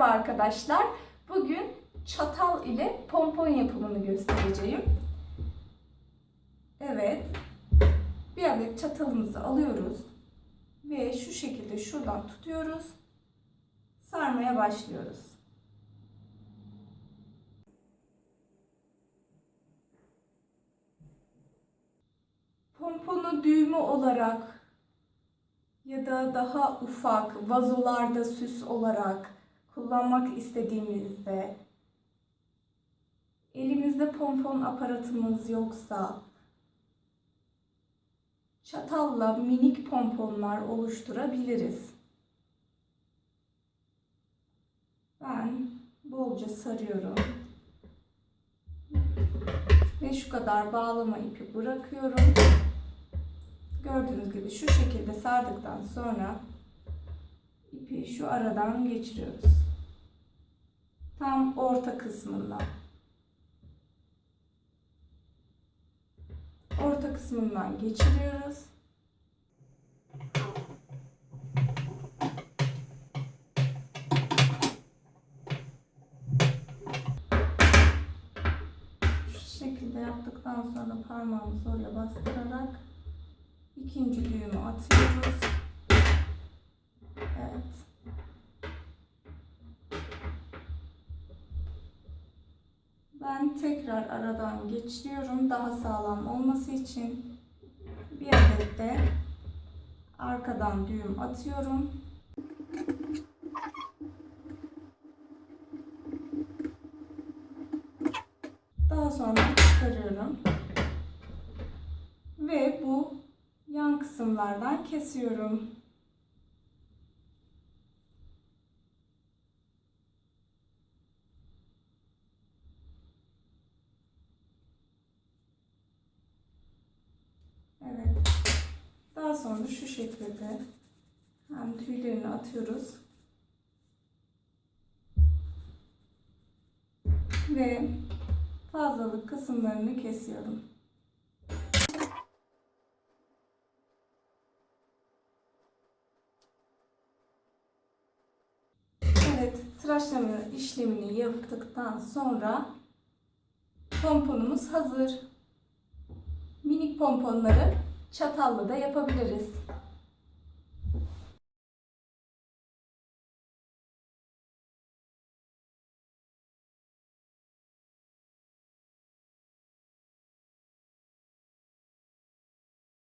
Merhaba arkadaşlar. Bugün çatal ile pompon yapımını göstereceğim. Evet. Bir adet çatalımızı alıyoruz ve şu şekilde şuradan tutuyoruz. Sarmaya başlıyoruz. Pomponu düğme olarak ya da daha ufak vazolarda süs olarak kullanmak istediğimizde elimizde pompon aparatımız yoksa çatalla minik pomponlar oluşturabiliriz. Ben bolca sarıyorum. Ve şu kadar bağlama ipi bırakıyorum. Gördüğünüz gibi şu şekilde sardıktan sonra ipi şu aradan geçiriyoruz. Orta kısmından. Orta kısmından geçiriyoruz. Şu şekilde yaptıktan sonra parmağımızı oraya bastırarak ikinci düğümü atıyoruz. Tekrar aradan geçiriyorum daha sağlam olması için. Bir adet de arkadan düğüm atıyorum. Daha sonra çıkarıyorum. Ve bu yan kısımlardan kesiyorum. Evet. Daha sonra şu şekilde hem tüylerini atıyoruz. Ve fazlalık kısımlarını kesiyorum. Evet, tıraşlama işlemini yaptıktan sonra pomponumuz hazır. Minik pomponları çatalla da yapabiliriz.